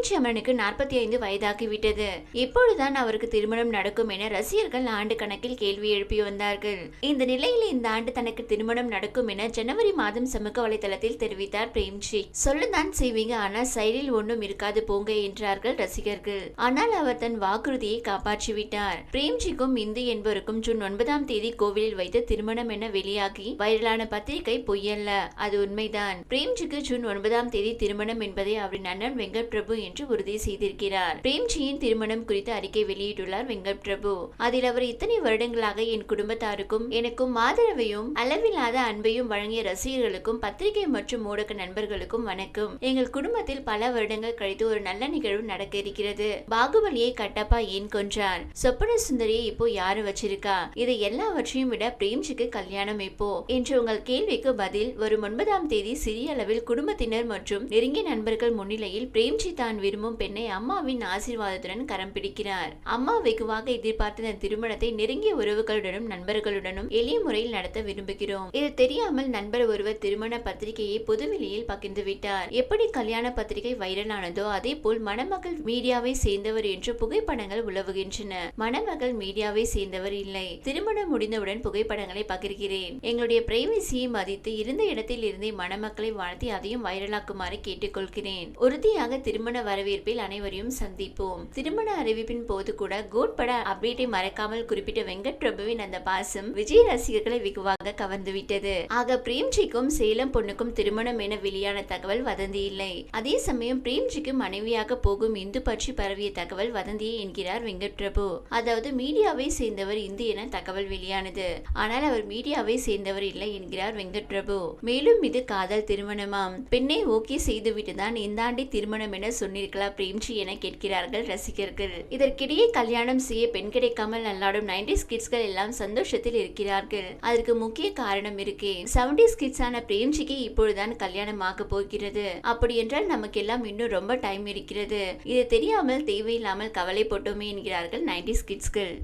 பிரேம்ஜி நாற்பத்தி ஐந்து வயதாகிவிட்டது. எப்பொழுதுதான் அவருக்கு திருமணம் நடக்கும் என ரசிகர்கள் ஆண்டு கணக்கில் கேள்வி எழுப்பி வந்தார்கள். இந்த நிலையில் இந்த ஆண்டு தனக்கு திருமணம் நடக்கும் என ஜனவரி மாதம் சமூக வலைதளத்தில் தெரிவித்தார் பிரேம்ஜி. சொல்லதான் செய்வீங்க ஆனா செயலில் ஒன்றும் இருக்காது போங்க என்றார்கள் ரசிகர்கள். ஆனால் அவர் தன் வாக்குறுதியை காப்பாற்றி விட்டார் பிரேம்ஜிக்கும் இந்து என்பவருக்கும் ஜூன் ஒன்பதாம் தேதி கோவிலில் வைத்து திருமணம் என வெளியாகி வைரலான பத்திரிகை பொய்யல்ல அது உண்மைதான். பிரேம்ஜிக்கு ஜூன் ஒன்பதாம் தேதி திருமணம் என்பதை அவரின் அண்ணன் வெங்கட் பிரபு என்று உறுதி செய்திருக்கிறார். பிரேம்ஜியின் திருமணம் குறித்து அறிக்கை வெளியிட்டுள்ளார் வெங்கட் பிரபு அதில் அவர் இத்தனை வருடங்களாக என் குடும்பத்தாருக்கும் எனக்கும் ஆதரவையும் அளவில்லாத அன்பையும் வழங்கிய ரசிகர்களுக்கும் பத்திரிகை மற்றும் ஊடக நண்பர்களுக்கும் வணக்கம். எங்கள் குடும்பத்தில் பல வருடங்கள் கழித்து ஒரு நல்ல நிகழ்வு நடக்க இருக்கிறது. பாகுபலியை கட்டப்பா ஏன் கொன்றார்? சொப்பன சுந்தரியை இப்போ யாரு வச்சிருக்கா? இதை எல்லாவற்றையும் விட பிரேம்ஜிக்கு கல்யாணம் எப்போ? என்று உங்கள் கேள்விக்கு பதில் வரும் ஒன்பதாம் தேதி சிறிய அளவில் குடும்பத்தினர் மற்றும் நெருங்கிய நண்பர்கள் முன்னிலையில் பிரேம்ஜி தான் விரும்பும் பெண்ணை அம்மாவின் ஆசீர்வாதத்துடன் கரம் பிடிக்கிறார். அம்மா வெகுவாக எதிர்பார்த்த இந்த திருமணத்தை நெருங்கிய உறவுகளுடனும் நண்பர்களுடனும் எளிய முறையில் நடத்த விரும்புகிறோம். இது தெரியாமல் நண்பர் ஒருவர் திருமண பத்திரிகையை பொதுவெளியில் பகிர்ந்து விட்டார். எப்படி கல்யாண பத்திரிகை வைரலானதோ அதே போல் மணமகள் மீடியாவை சேர்ந்தவர் என்று புகைப்படங்கள் உலவுகின்றன. மணமகள் மீடியாவை சேர்ந்தவர் இல்லை. திருமணம் முடிந்தவுடன் புகைப்படங்களை பகிர்கிறேன். எங்களுடைய பிரைவசியை மதித்து இருந்த இடத்தில் இருந்தே மணமக்களை வாழ்த்தி அதையும் வைரலாக்குமாறு கேட்டுக்கொள்கிறேன். உறுதியாக திருமண வரவேற்பில் அனைவரையும் சந்திப்போம். திருமண அறிவிப்பின் போது கூட கோட் பட அப்டேட்டை மறக்காமல் குறிப்பிட்ட வெங்கட் பிரபுவின் அந்த பாசம் விஜய் ரசிகர்களை வெகுவாக கவர்ந்துவிட்டது. ஆக பிரேம்ஜிக்கும் சேலம் பொண்ணுக்கும் திருமணம் என வெளியான தகவல் வதந்தி இல்லை. அதே சமயம் பிரேம்ஜிக்கு மனைவியாக போகும் இந்து பற்றி பரவிய தகவல் வதந்தியே என்கிறார் வெங்கட் பிரபு அதாவது மீடியாவை சேர்ந்தவர் இந்து என தகவல் வெளியானது. ஆனால் அவர் மீடியாவை சேர்ந்தவர் இல்லை என்கிறார் வெங்கட் பிரபு மேலும் இது காதல் திருமணமாம். பெண்ணை ஓகே செய்துவிட்டுதான் இந்த ஆண்டே திருமணம் என சொன்ன சொன்னிருக்கலாம் பிரேம்ஜி என கேட்கிறார்கள் ரசிகர்கள். இதற்கிடையே கல்யாணம் செய்ய பெண் கிடைக்காமல் நல்லாடும் நைன்டிஸ் கிட்ஸ்கள் எல்லாம் சந்தோஷத்தில் இருக்கிறார்கள். அதற்கு முக்கிய காரணம் இருக்கு. செவன்டிஸ் கிட்ஸான பிரேம்ஜிக்கு இப்பொழுதுதான் கல்யாணம் ஆக போகிறது. அப்படி என்றால் நமக்கெல்லாம் இன்னும் ரொம்ப டைம் இருக்கிறது. இது தெரியாமல் தேவையில்லாமல் கவலை போட்டோமே என்கிறார்கள் நைன்டிஸ் கிட்ஸ்கள்.